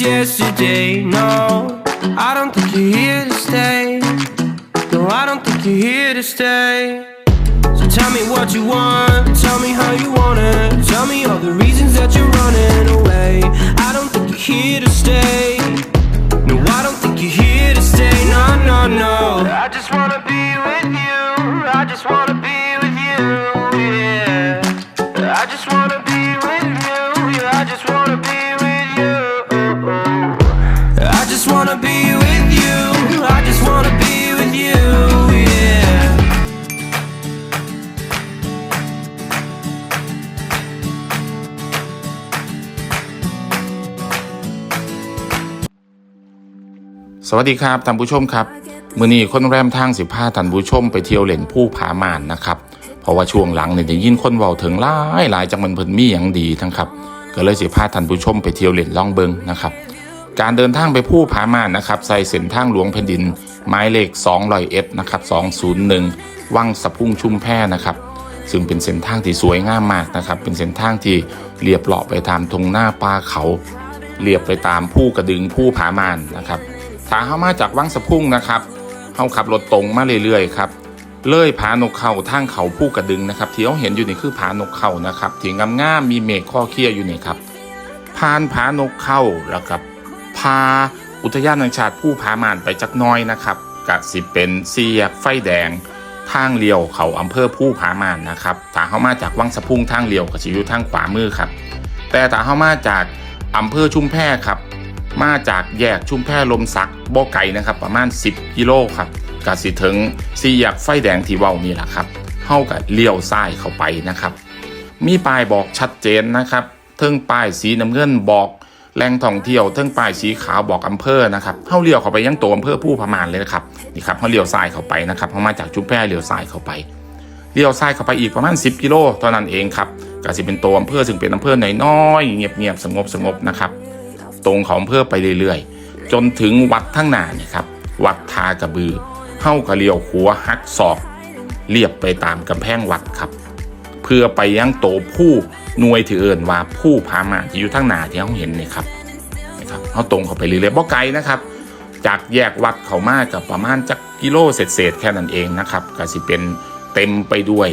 yesterday. No, I don't think you're here to stay. No, I don't think you're here to stay. So tell me what you want, tell me how you want it. Tell me all the reasons that you're running away. I don't think you're here to stay. No, I don't think you're here to stay. No, no, no. I just wanna สวัสดีครับท่านผู้ชมครับมือนี้คนแรมทางสิพาท่านผู้ชมไปเที่ยวเหล่นผู้ผามานนะครับเพราะว่าช่วงหลังเนี่ยได้ยินคนเว้าถึงหลายหลายจังมันเพิ่นมีอย่างดีทั้งครับก็เลยสิพาท่านผู้ชมไปเที่ยวเหล่นล่องเบิงนะครับการเดินทางไปผู้ผามานนะครับใส่เส้นทางหลวงแผ่นดินหมายเลข2 0 1นะครับ201 วังสะพุ่งชุ่มแพ่นะครับซึ่งเป็นเส้นทางที่สวยงามมากนะครับ เป็นเส้นทางที่เรียบเลาะไปตามทงหน้าป่าเขาเรียบไปตามผู้กระดึงผู้ผามานนะครับ ถ้าเข้ามาจากวังสะพุ่งนะครับเข้าขับรถตรงมาเรื่อยๆครับเลยผานกเขาทางเขาผู้กระดึงนะครับที่เขาเห็นอยู่นี่คือผานกเขานะครับที่งามๆมีเมฆข้อเคี้ยอยู่นี่ครับผ่านผานกเข้าแล้วครับพาอุทยานแห่งชาติผู้ผามานไปจักน้อยนะครับกะสิเป็นเสียกไฟแดงทางเลี้ยวเขาอำเภอผู้ผามานนะครับถ้าเข้ามาจากวังสะพุ่งทางเลี้ยวก็จะอยู่ทางขวามือครับ แต่ถ้าเข้ามาจากอำเภอชุมแพครับ มาจากแยกชุมแพลมสักบ่อไก่นะครับ ประมาณ 10 กิโลครับกสิถึงสี่แยกไฟแดงที่เว้านี่แหละครับเข้ากับเลี้ยวซ้ายเข้าไปนะครับ มีป้ายบอกชัดเจนนะครับเทิงป้ายสีน้ำเงินบอกแหล่งท่องเที่ยวเทิงป้ายสีขาวบอกอำเภอนะครับเข้าเลี้ยวเข้าไปยังตัวอำเภอผู้พมานเลยนะครับนี่ครับเข้าเลี้ยวซ้ายเข้าไปนะครับเข้ามาจากชุมแพเลี้ยวซ้ายเข้าไปเลี้ยวซ้ายเข้าไปอีกประมาณ 10 กิโลเท่านั้นเองครับก็สิเป็นตัวอำเภอซึ่งเป็นอำเภอน้อยๆเงียบๆสงบๆนะครับ ตรงของอำเภอไปเรื่อยๆ จนถึงวัดทั้งหนาเนี่ยครับ วัดทากระบือเข้ากระเลียวหัวหักศอก เรียบไปตามกำแพงวัดครับ เพื่อไปยังโตผู้หน่วยที่เอินว่าผู้พามาที่อยู่ทั้งหนาที่เขาเห็นเนี่ยครับนะครับเขาตรงเข้าไปเรื่อยๆบ่ไกลนะครับ จากแยกวัดเขามากับประมาณจักกิโลเศษๆแค่นั้นเองนะครับก็สิเป็นเต็มไปด้วย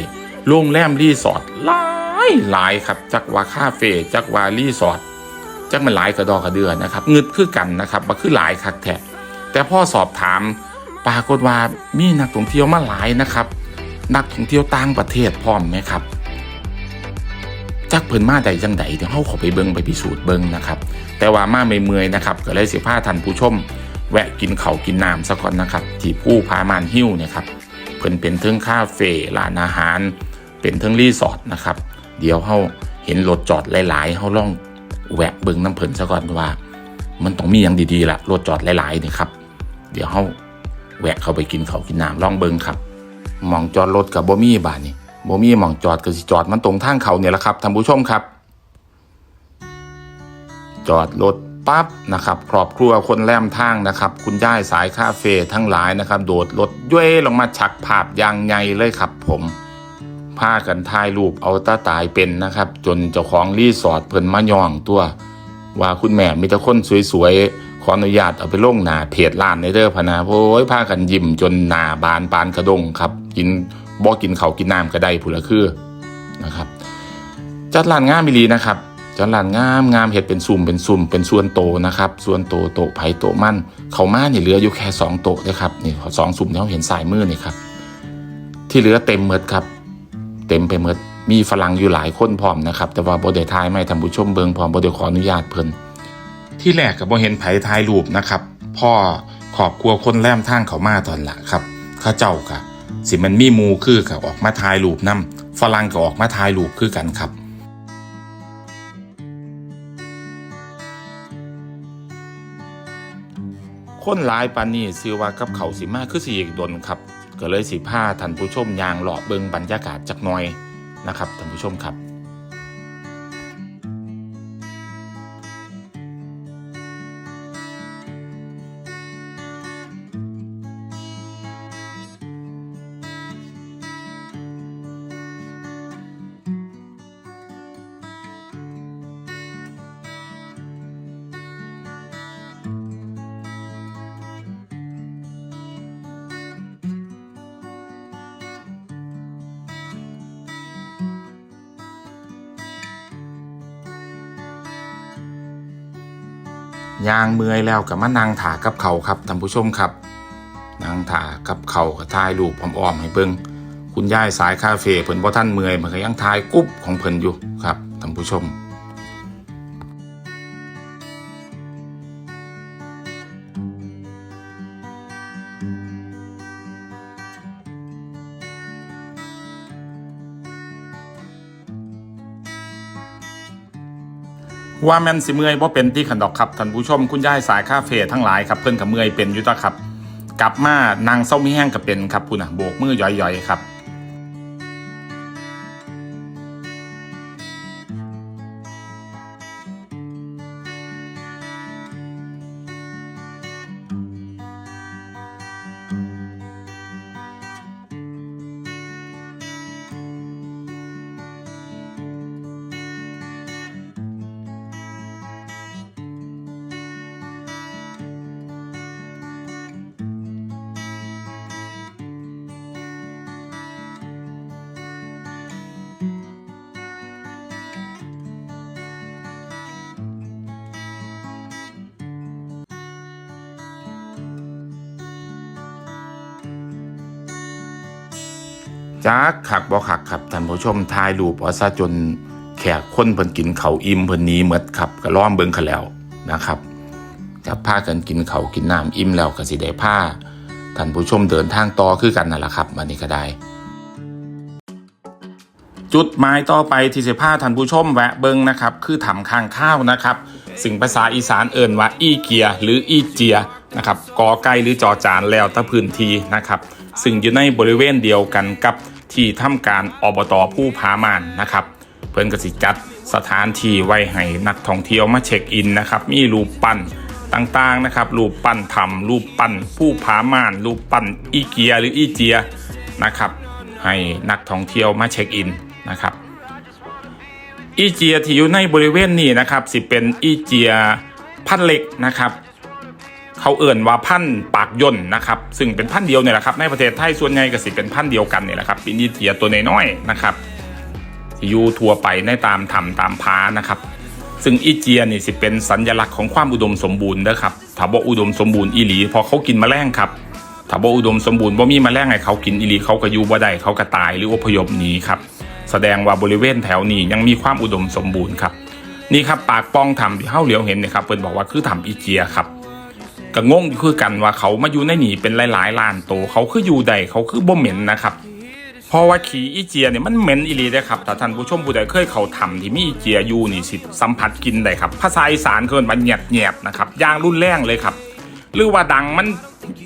โรงแรมรีสอร์ทหลายหลายครับจักว่าคาเฟ่จักว่ารีสอร์ท จักมันหลายกระดอกระเดือนนะครับเงึดคือกันนะครับมาคือหลายคักแท้แต่พ่อสอบถามปรากฏว่ามีนักท่องเที่ยวมาหลายนะครับ นักท่องเที่ยวต่างประเทศพร้อมไหมครับจักเพิ่นมาใดจังใดเดี๋ยวเฮาขอไปเบิงไปพิสูจน์เบิงนะครับ แต่ว่ามาไม่เมื่อยนะครับก็เลยสิพาท่านผู้ชม แวะกินเขากินน้ำซะก่อนนะครับ ที่ผู้พามานหิ้วเนี่ยครับเพิ่นเป็นเทิงคาเฟ่ร้านอาหาร เป็นเทิงรีสอร์ทนะครับ เดี๋ยวเฮาเห็นรถจอดหลายๆเฮาลอง แวะเบิ่งน้ำเพิ่นซะก่อนว่า มันต้องมีอย่างดีๆล่ะรถจอดหลายๆนี่ครับเดี๋ยวเฮาแวะเข้าไปกินเขากินน้ำลองเบิ่งครับหมองจอดรถกับบ่มีบาดนี่บ่มีหมองจอดก็สิจอดมันตรงทางเขาเนี่ยแหละครับท่านผู้ชมครับ จอดรถปั๊บนะครับครอบครัวคนแลมทางนะครับ คุณย่ายสายคาเฟ่ทั้งหลายนะครับ โดดรถย้วยลงมาฉักภาพอย่างใหญ่เลยครับผม พากันถ่ายรูปเอาตาตายเป็นนะครับ จนเจ้าของรีสอร์ทเพิ่นมาย่องตัว ว่าคุณแม่มีแต่คนสวยๆ ขออนุญาตเอาไปลงหน้าเพจร้านในเด้อพนะโอ้ยพากันยิ้มจนหน้าบานปานกระดงครับ กินบ่กินเขากินน้ำก็ได้ผู้ละคือนะครับ จัดร้านงามมิลีนะครับ จัดร้านงามงามเห็ดเป็นซุ่มเป็นซุ่มเป็นส่วนโตนะครับส่วนโตโตไผ่โตมั่นเขามานี่เหลืออยู่แค่สองโตนะครับนี่สองซุ่มที่เราเห็นสายมือนี่ครับที่เหลือเต็มหมดครับ เต็มไปหมดมีฝรั่งอยู่หลายคนพร้อมนะครับ แต่ว่าบ่ได้ทายไม่ทำผู้ชมเบิงพร้อมบ่ได้ขออนุญาตเพิ่นที่แรกก็บ่เห็นไผถ่ายรูปนะครับ พ่อขอบครัวคนแล่มทางเขามาตอนละครับเข้าเจ้าก็สิมันมีมูคือก็ออกมาถ่ายรูปนํฝรั่งก็ออกมาถ่ายรูปคือกันครับคนหลายปานนี้ซื้อว่ากับเขาสิมาคือสิอีกดนครับ ก็เลยสิพาท่านผู้ชมยางหลอเบิงบรรยากาศจักหน่อยนะครับท่านผู้ชมครับ ย่างเมื่อยแล้วกับมานางถากับเขาครับท่านผู้ชมครับนางถากับเขากับทายรูปอ้อมๆให้เบิ่งคุณยายสายคาเฟ่เพิ่นบ่ท่านเมื่อยมันก็ยังทายกุ๊บของเพิ่นอยู่ครับท่านผู้ชม ว่าแม่นสิเมื่อยบ่เป็นที่ขันดอกครับท่านผู้ชมคุณยายสายคาเฟ่ทั้งหลายครับเพื่อนกับเมื่อยเป็นยูตะครับ กลับมานางเศร้ามีแห้งกับเป็นครับคุณนะโบกมือย่อยๆครับ จักขักบ่ขักครับท่านผู้ชมทายรูปเอาซะจนแขกคนเพิ่นกินเขาอิ่มเพิ่นนี้หมดครับก็ล้อมเบิ่งเขาแล้วนะครับจะพากันกินเขากินน้ำอิ่มแล้วก็สิได้พาท่านผู้ชมเดินทางต่อคือกันนั่นแหละครับวันนี้ก็ได้ จุดหมายต่อไปที่สิพาท่านผู้ชมแวะเบิ่งนะครับ คือถ้ำข้างข้าวนะครับสิ่งภาษาอีสานเอิ่นว่าอีเกียหรืออีเจียนะครับกอไก่หรือจอจานแล้วแตะพื้นที่นะครับซึ่งอยู่ในบริเวณเดียวกันกับ ที่ทำการอบตผู้พามานนะครับ เพิ่นกสิจัดสถานที่ไว้ให้นักท่องเที่ยวมาเช็คอินนะครับ มีรูปปั้นต่างๆนะครับ รูปปั้นธรรมรูปปั้นผู้พามาน รูปปั้นอีเกียหรืออีเจียนะครับ ให้นักท่องเที่ยวมาเช็คอินนะครับ อีเจียที่อยู่ในบริเวณนี้นะครับ สิเป็นอีเจียพันธุ์เล็กนะครับ เขาเอื่นว่าพันธ์ปากย่นนะครับซึ่งเป็นพันธ์เดียวเนี่ยแหละครับในประเทศไทยส่วนใหญ่ก็สิเป็นพันธ์เดียวกันเนี่ยแหละครับเป็นอีเจียตัวน้อยๆนะครับที่อยู่ทั่วไปในตามถ้ำตามพานะครับซึ่งอีเจียนี่สิเป็นสัญลักษณ์ของความอุดมสมบูรณ์นะครับถ้าบ่อุดมสมบูรณ์อีหลีพอเขากินแมลงครับถ้าบ่อุดมสมบูรณ์บ่มีแมลงให้เขากินอีหลีเขาก็อยู่บ่ได้เขาก็ตายหรืออพยพหนีครับแสดงว่าบริเวณแถวนี้ยังมีความอุดมสมบูรณ์ครับนี่ครับปากป้องถ้ำที่เฮาเหลียวเห็นเนี่ยครับเพิ่นบอกว่าคือถ้ำอีเจียครับ ก็งงอยู่คือกันว่าเขามาอยู่ในนี่เป็นหลายๆล้านโตวเขาคืออยู่ใดเขาคือบ่เหม็นนะครับเพราะว่าขี้อีเจียเนี่ยมันเหม็นอีลีได้ครับถ้าท่านผู้ชมผู้ใดเคยเขาทำที่มีอีเจียอยู่นี่สิสัมผัสกินได้ครับภาษาอีสานเคินมันแหยบๆนะครับย่างรุนแรงเลยครับ หรือว่าดังมัน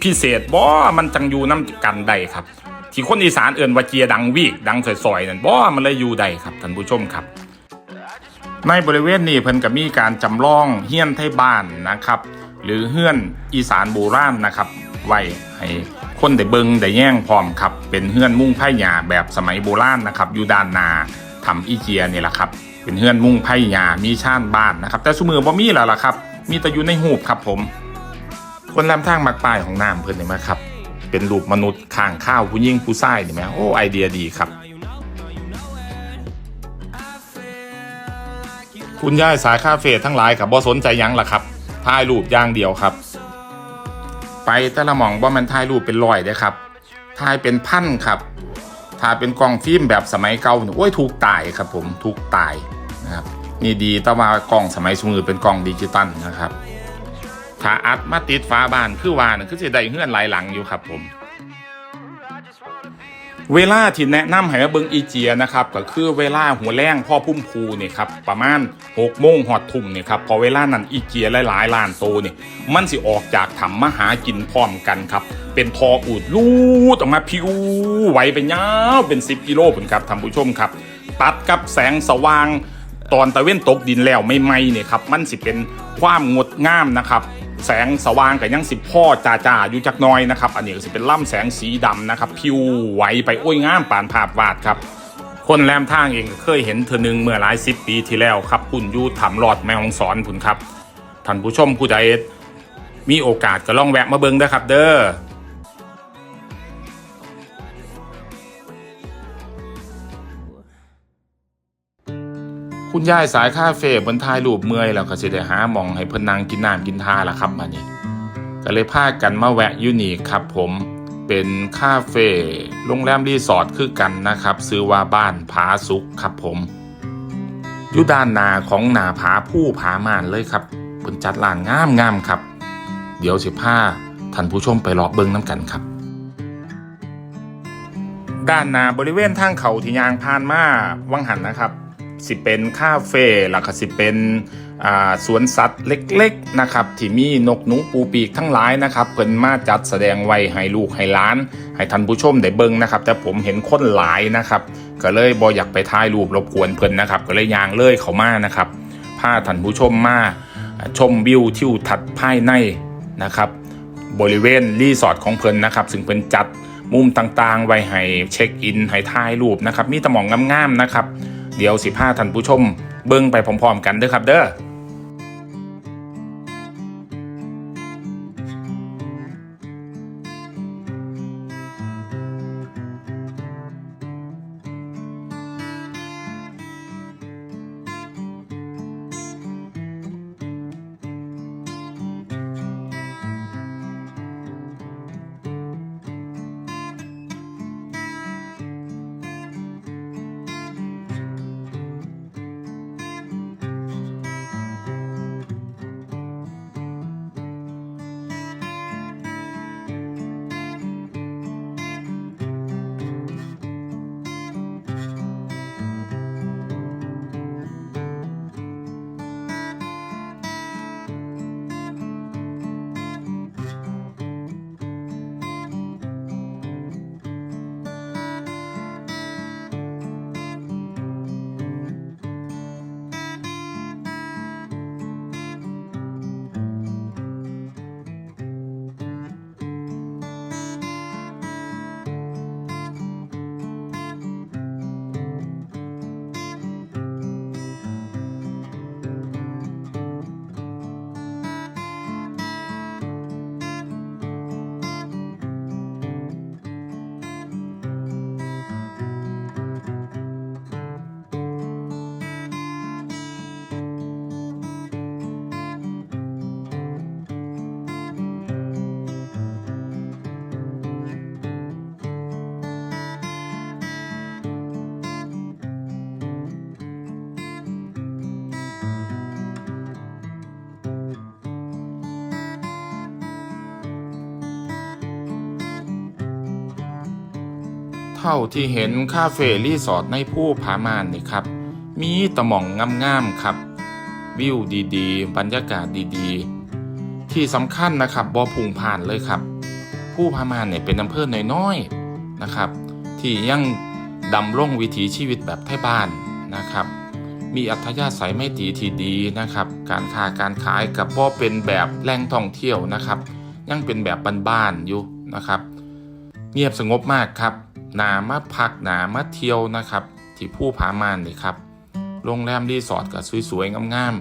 พิเศษบ่มันจังอยู่น้ำกันได้ครับ ที่คนอีสานเอื่นว่าเจียดังวีกดังสอยๆนั่นบ่มันเลยอยู่ได้ครับท่านผู้ชมครับ ในบริเวณนี้เพิ่นก็มีการจำลองเฮี้ยนไทยบ้านนะครับ หรือเฮือนอีสานโบราณนะครับ ไว้ให้คนได้เบิงได้แย่งพร้อมครับเป็นเฮือนมุ้งไผ่หญ้าแบบสมัยโบราณนะครับอยู่ด้านนาทำอีเจียนี่แหละครับ เป็นเฮือนมุ้งไผ่หญ้ามีชานบ้านนะครับ แต่สมือบ่มีแล้วล่ะครับ มีแต่อยู่ในหูปครับผม คนลำทางมักป้ายของน้ำเพิ่นเห็นไหมครับ เป็นรูปมนุษย์ข้างข้าวผู้หญิงผู้ชายเห็นไหมโอ้ไอเดียดีครับคุณยายสายคาเฟ่ทั้งหลายครับบ่สนใจยังล่ะครับ ถ่ายรูปอย่างเดียวครับ ไปแต่ละหม่องว่ามันถ่ายรูปเป็นรอยได้ครับถ่ายเป็นพันครับถ่าเป็นกล้องฟิล์มแบบสมัยเก่าเนี่ยโอ้ยถูกตายครับผมถูกตายนะครับนี่ดีแต่ว่ากล้องสมัยสมือเป็นกล้องดิจิตอลนะครับถ้าอัดมาติดฟ้าบ้านคือว่านะคือสิได้เฮื่อนหลายหลังอยู่ครับผม เวลาที่แนะนำให้มาเบิงอีเจียนะครับก็คือเวลาหัวแรงพ่อพุ่มพูนี่ครับประมาณ6โมงหอดทุ่มนี่ครับพอเวลานั้นอีเจียหลายๆล้านโตวนี่มันสิออกจากถ้ำมาหากินพร้อมกันครับเป็นทออูดลูดออกมาพิวไหวเป็นยาวเป็น 10กิโลผลครับท่านผู้ชมครับ ตัดกับแสงสว่างตอนตะเว้นตกดินแล้วไม่ไหมเนี่ยครับมันสิเป็นความงดงามนะครับ แสงสว่างกับยังสิบพ่อจ่าจ่าอยู่จักน้อยนะครับ อันนี้ก็สิเป็นล่ำแสงสีดำนะครับ พิวไหวไปโอ้ยงามปานภาพวาดครับ คนแรมทางเองเคยเห็นเธอหนึ่งเมื่อหลายสิบปีที่แล้วครับ คุณยูถามหลอดแม่ฮองสอนผุนครับท่านผู้ชมผู้ใดมีโอกาสก็ลองแวะมาเบิ้งได้ครับ เด้อ คุณยายสายคาเฟ่บนทายรูปเมื่อยแล้วก็สิได้หาหมองให้เพิ่นนั่งกินน้ำกินทาละครับมานี่ก็เลยพากันมาแวะอยู่นี่ครับผมเป็นคาเฟ่โรงแรมรีสอร์ทคือกันนะครับซื้อว่าบ้านผาสุกครับผมอยู่ด้านนาของหนาผาผู้ผามานเลยครับเพิ่นจัดร้านงามงามครับ เดี๋ยวสิพาท่านผู้ชมไปเลาะเบิ่งน้ำกันครับ ด้านนาบริเวณทางเขาที่ยางพานมาวังหันนะครับ สิเป็นคาเฟ่แล้วก็สิเป็นสวนสัตว์เล็กๆนะครับที่มีนกหนูปูปีกทั้งหลายนะครับเพิ่นมาจัดแสดงไว้ให้ลูกให้ล้าน ให้ท่านผู้ชมได้เบิ่งนะครับ แต่ผมเห็นคนหลายนะครับ ก็เลยบออยากไปถ่ายรูปรบกวนเพิ่นนะครับ ก็เลยยางเลยเขามานะครับพาท่านผู้ชมมาชมวิวทิวทัศน์ภายในนะครับ บริเวณรีสอร์ทของเพิ่นนะครับ ซึ่งเพิ่นจัดมุมต่างๆ ไว้ให้เช็คอินให้ถ่ายรูปนะครับ มีตะหมองงามๆนะครับ เดี๋ยวสิพาท่านผู้ชม เบิ่งไปพร้อมๆกันเด้อครับเด้อ เท่าที่เห็นคาเฟ่รีสอร์ทในผู้ผามานนี่ครับ มีตะหม่องงามๆครับ วิวดีๆ บรรยากาศดีๆ ที่สำคัญนะครับบ่พุงผ่านเลยครับ ผู้ผามานเนี่ยเป็นอำเภอน้อยๆนะครับ ที่ยังดำรงวิถีชีวิตแบบไทยบ้านนะครับ มีอัธยาศัยไม่ดีที่ดีนะครับ การค้าการขายกับบ่เป็นแบบแหล่งท่องเที่ยวนะครับ ยังเป็นแบบบ้านๆอยู่นะครับ เงียบสงบมากครับ นามาพักหนามาเที่ยวนะครับที่ผู้ผามานนี่ครับโรงแรมรีสอร์ทก็สวยๆงาม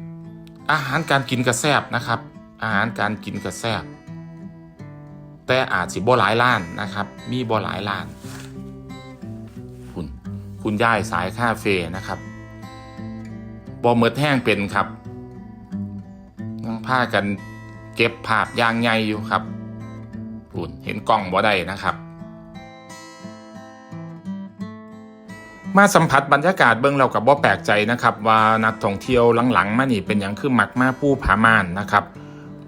ๆอาหารการกินกระแซบนะครับ อาหารการกินกระแซบแต่อาจสิบ่หลายล้านนะครับ มีบ่หลายล้าน คุณคุณย่ายสายคาเฟ่นะครับบ่เมิดแห้งเป็นครับยังพากันเก็บภาพยางใหญ่อยู่ครับคุณเห็นกล้องบ่ได้นะครับ มาสัมผัสบรรยากาศเบื้องเรากับบ่าแปลกใจนะครับ ว่านักท่องเที่ยวหลังๆ มานี่เป็นอย่างคือมักมาผู้ผาม่านนะครับ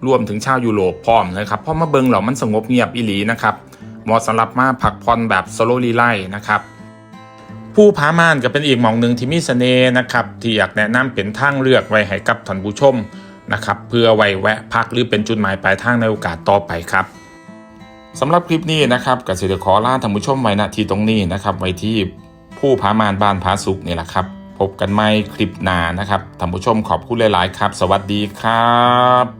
รวมถึงชาวยุโรปพร้อมนะครับเพราะมาเบิงเรามันสงบเงียบอิหลีนะครับเหมาะสำหรับมาพักผ่อนแบบโซโลลีไลนะครับผู้ผาม่านก็เป็นอีกหมองหนึ่งที่มีเสน่ห์นะครับที่อยากแนะนำเป็นทางเลือกไว้ให้กับท่านผู้ชมนะครับเพื่อไว้แวะพักหรือเป็นจุดหมายปลายทางในโอกาสต่อไปครับสำหรับคลิปนี้นะครับกสิเดขอลาท่านผู้ชมไว้ณที่ตรงนี้นะครับไว้ที่ ผู้พามานบ้านพาสุขนี่แหละครับ พบกันใหม่คลิปหน้านะครับท่านผู้ชมขอบคุณหลาย ๆ ครับ สวัสดีครับ